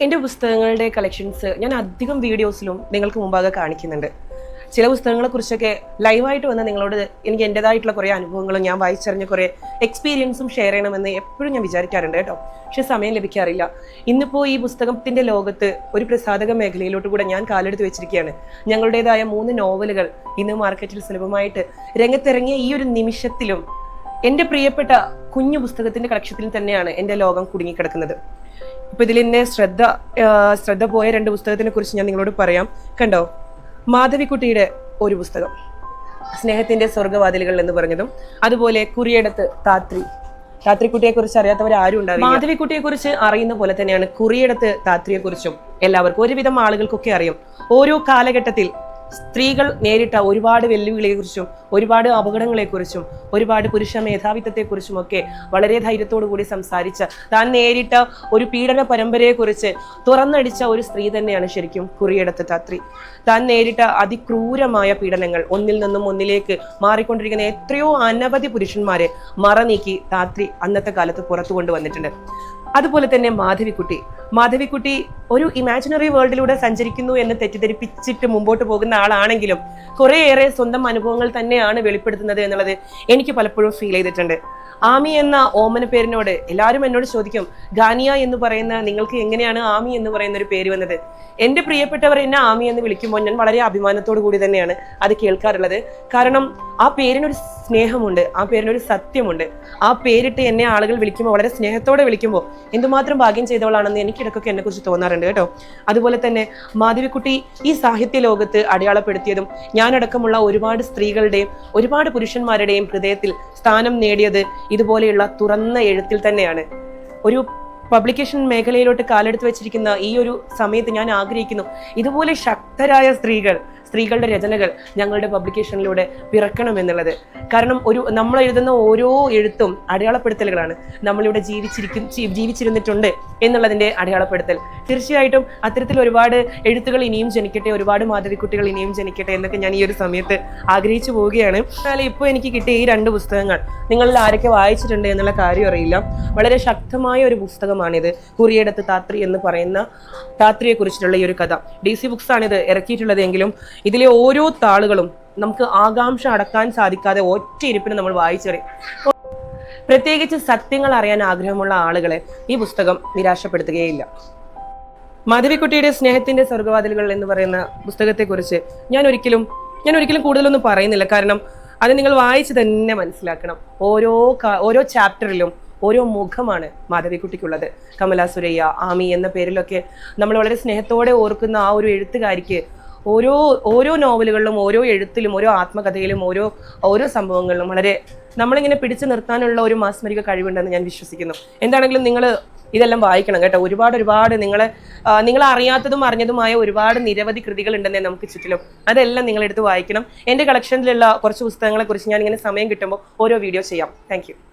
എന്റെ പുസ്തകങ്ങളുടെ കളക്ഷൻസ് ഞാൻ അധികം വീഡിയോസിലും നിങ്ങൾക്ക് മുമ്പാകെ കാണിക്കുന്നുണ്ട്. ചില പുസ്തകങ്ങളെ കുറിച്ചൊക്കെ ലൈവായിട്ട് വന്ന നിങ്ങളോട് എനിക്ക് എന്റെതായിട്ടുള്ള കുറേ അനുഭവങ്ങളും ഞാൻ വായിച്ചറിഞ്ഞ കുറേ എക്സ്പീരിയൻസും ഷെയർ ചെയ്യണമെന്ന് എപ്പോഴും ഞാൻ വിചാരിക്കാറുണ്ട് കേട്ടോ. പക്ഷെ സമയം ലഭിക്കാറില്ല. ഇന്നിപ്പോൾ ഈ പുസ്തകത്തിന്റെ ലോകത്ത് ഒരു പ്രസാധക മേഖലയിലോട്ട് കൂടെ ഞാൻ കാലെടുത്ത് വെച്ചിരിക്കുകയാണ്. ഞങ്ങളുടേതായ മൂന്ന് നോവലുകൾ ഇന്ന് മാർക്കറ്റിൽ സുലഭമായിട്ട് രംഗത്തിറങ്ങിയ ഈ ഒരു നിമിഷത്തിലും എന്റെ പ്രിയപ്പെട്ട കുഞ്ഞു പുസ്തകത്തിന്റെ കളക്ഷത്തിൽ തന്നെയാണ് എന്റെ ലോകം കുടുങ്ങിക്കിടക്കുന്നത്. ഇപ്പൊ ഇതിൽ എന്നെ ശ്രദ്ധ ശ്രദ്ധ പോയ രണ്ട് പുസ്തകത്തിനെ കുറിച്ച് ഞാൻ നിങ്ങളോട് പറയാം. കണ്ടോ? മാധവിക്കുട്ടിയുടെ ഒരു പുസ്തകം. സ്നേഹത്തിന്റെ സ്വർഗവാതിലുകൾ എന്ന് പറഞ്ഞതും അതുപോലെ കുറിയടത്ത് താത്രി. താത്രിക്കുട്ടിയെ കുറിച്ച് അറിയാത്തവർ ആരും ഉണ്ടാവില്ല. മാധവിക്കുട്ടിയെ കുറിച്ച് അറിയുന്ന പോലെ തന്നെയാണ് കുറിയടത്ത് താത്രിയെ കുറിച്ചും എല്ലാവർക്കും ഒരുവിധം ആളുകൾക്കൊക്കെ അറിയും. ഓരോ കാലഘട്ടത്തിൽ സ്ത്രീകൾ നേരിട്ട ഒരുപാട് വെല്ലുവിളിയെക്കുറിച്ചും ഒരുപാട് അപകടങ്ങളെക്കുറിച്ചും ഒരുപാട് പുരുഷ മേധാവിത്വത്തെക്കുറിച്ചും ഒക്കെ വളരെ കൂടി സംസാരിച്ച താൻ നേരിട്ട ഒരു പീഡന പരമ്പരയെക്കുറിച്ച് തുറന്നടിച്ച ഒരു സ്ത്രീ തന്നെയാണ് ശരിക്കും കുറിയെടുത്ത താത്രി താൻ നേരിട്ട അതിക്രൂരമായ പീഡനങ്ങൾ ഒന്നിൽ നിന്നും ഒന്നിലേക്ക് മാറിക്കൊണ്ടിരിക്കുന്ന എത്രയോ അനവധി പുരുഷന്മാരെ മറനീക്കി താത്രി അന്നത്തെ കാലത്ത് പുറത്തു കൊണ്ടുവന്നിട്ടുണ്ട്. അതുപോലെ തന്നെ മാധവിക്കുട്ടി. മാധവിക്കുട്ടി ഒരു ഇമാജിനറി വേൾഡിലൂടെ സഞ്ചരിക്കുന്നു എന്ന് തെറ്റിദ്ധരിപ്പിച്ചിട്ട് മുമ്പോട്ട് പോകുന്ന ആളാണെങ്കിലും കുറേയേറെ സ്വന്തം അനുഭവങ്ങൾ തന്നെയാണ് വെളിപ്പെടുത്തുന്നത് എന്നുള്ളത് എനിക്ക് പലപ്പോഴും ഫീൽ ചെയ്തിട്ടുണ്ട്. ആമി എന്ന ഓമന പേരിനോട് എല്ലാവരും എന്നോട് ചോദിക്കും ഗാനിയ എന്ന് പറയുന്ന നിങ്ങൾക്ക് എങ്ങനെയാണ് ആമി എന്ന് പറയുന്ന ഒരു പേര് വന്നത്? എന്റെ പ്രിയപ്പെട്ടവർ എന്നെ ആമി എന്ന് വിളിക്കുമ്പോൾ ഞാൻ വളരെ അഭിമാനത്തോടു കൂടി തന്നെയാണ് അത് കേൾക്കാറുള്ളത്. കാരണം ആ പേരിനൊരു സ്നേഹമുണ്ട് ആ പേരിനൊരു സത്യമുണ്ട്. ആ പേരിട്ട് എന്നെ ആളുകൾ വിളിക്കുമ്പോൾ വളരെ സ്നേഹത്തോടെ വിളിക്കുമ്പോൾ എന്തുമാത്രം ഭാഗ്യം ചെയ്തവളാണെന്ന് എനിക്കിടക്കൊക്കെ എന്നെ കുറിച്ച് തോന്നാറുണ്ട് കേട്ടോ. അതുപോലെ തന്നെ മാധവിക്കുട്ടി ഈ സാഹിത്യ ലോകത്ത് അടയാളപ്പെടുത്തിയതും ഞാനടക്കമുള്ള ഒരുപാട് സ്ത്രീകളുടെയും ഒരുപാട് പുരുഷന്മാരുടെയും ഹൃദയത്തിൽ സ്ഥാനം നേടിയത് ഇതുപോലെയുള്ള തുറന്ന എഴുത്തിൽ തന്നെയാണ്. ഒരു പബ്ലിക്കേഷൻ മേഖലയിലോട്ട് കാലെടുത്ത് വെച്ചിരിക്കുന്ന ഈ ഒരു സമയത്ത് ഞാൻ ആഗ്രഹിക്കുന്നു. ഇതുപോലെ ശക്തരായ സ്ത്രീകൾ സ്ത്രീകളുടെ രചനകൾ ഞങ്ങളുടെ പബ്ലിക്കേഷനിലൂടെ പിറക്കണമെന്നുള്ളത്. കാരണം ഒരു നമ്മൾ എഴുതുന്ന ഓരോ എഴുത്തും അടയാളപ്പെടുത്തലുകളാണ്. നമ്മളിവിടെ ജീവിച്ചിരിക്കും ജീവിച്ചിരുന്നിട്ടുണ്ട് എന്നുള്ളതിന്റെ അടയാളപ്പെടുത്തൽ. തീർച്ചയായിട്ടും അത്തരത്തിൽ ഒരുപാട് എഴുത്തുകൾ ഇനിയും ജനിക്കട്ടെ ഒരുപാട് മാധവിക്കുട്ടികൾ ഇനിയും ജനിക്കട്ടെ എന്നൊക്കെ ഞാൻ ഈ ഒരു സമയത്ത് ആഗ്രഹിച്ചു പോവുകയാണ്. എന്നാൽ ഇപ്പോൾ എനിക്ക് കിട്ടിയ ഈ രണ്ട് പുസ്തകങ്ങൾ നിങ്ങളിൽ ആരൊക്കെ വായിച്ചിട്ടുണ്ട് എന്നുള്ള കാര്യം അറിയില്ല. വളരെ ശക്തമായ ഒരു പുസ്തകമാണിത്. കുറിയടത്ത് താത്രി എന്ന് പറയുന്ന താത്രിയെ കുറിച്ചിട്ടുള്ള ഈ ഒരു കഥ. ഡി സി ബുക്സ് ആണ് ഇത് ഇറക്കിയിട്ടുള്ളത് എങ്കിലും ഇതിലെ ഓരോ താളുകളും നമുക്ക് ആകാംക്ഷ അടക്കാൻ സാധിക്കാതെ ഒറ്റ ഇരിപ്പിന് നമ്മൾ വായിച്ചറിയും പ്രത്യേകിച്ച് സത്യങ്ങൾ അറിയാൻ ആഗ്രഹമുള്ള ആളുകളെ ഈ പുസ്തകം നിരാശപ്പെടുത്തുകയില്ല. മാധവിക്കുട്ടിയുടെ സ്നേഹത്തിന്റെ സ്വർഗവാതിലുകൾ എന്ന് പറയുന്ന പുസ്തകത്തെക്കുറിച്ച് ഞാൻ ഒരിക്കലും ഞാൻ ഒരിക്കലും കൂടുതലൊന്നും പറയുന്നില്ല. കാരണം അത് നിങ്ങൾ വായിച്ച് തന്നെ മനസ്സിലാക്കണം. ഓരോ ഓരോ ചാപ്റ്ററിലും ഓരോ മുഖമാണ് മാധവിക്കുട്ടിക്കുള്ളത്. കമലാ സുരയ്യ ആമി എന്ന പേരിലൊക്കെ നമ്മൾ വളരെ സ്നേഹത്തോടെ ഓർക്കുന്ന ആ ഒരു എഴുത്തുകാരിക്ക് ഓരോ ഓരോ നോവലുകളിലും ഓരോ എഴുത്തിലും ഓരോ ആത്മകഥയിലും ഓരോ ഓരോ സംഭവങ്ങളിലും വളരെ നമ്മളിങ്ങനെ പിടിച്ചു നിർത്താനുള്ള ഒരു മാസ്മരിക കഴിവുണ്ടെന്ന് ഞാൻ വിശ്വസിക്കുന്നു. എന്താണെങ്കിലും നിങ്ങൾ ഇതെല്ലാം വായിക്കണം കേട്ടോ. ഒരുപാട് ഒരുപാട് നിങ്ങളെ നിങ്ങൾ അറിയാത്തതും അറിഞ്ഞതുമായ ഒരുപാട് നിരവധി കൃതികൾ ഉണ്ടെന്നേ നമുക്ക് ചുറ്റിലും. അതെല്ലാം നിങ്ങളെടുത്ത് വായിക്കണം. എന്റെ കളക്ഷനിലുള്ള കുറച്ച് പുസ്തകങ്ങളെക്കുറിച്ച് ഞാൻ ഇങ്ങനെ സമയം കിട്ടുമ്പോൾ ഓരോ വീഡിയോ ചെയ്യാം. താങ്ക്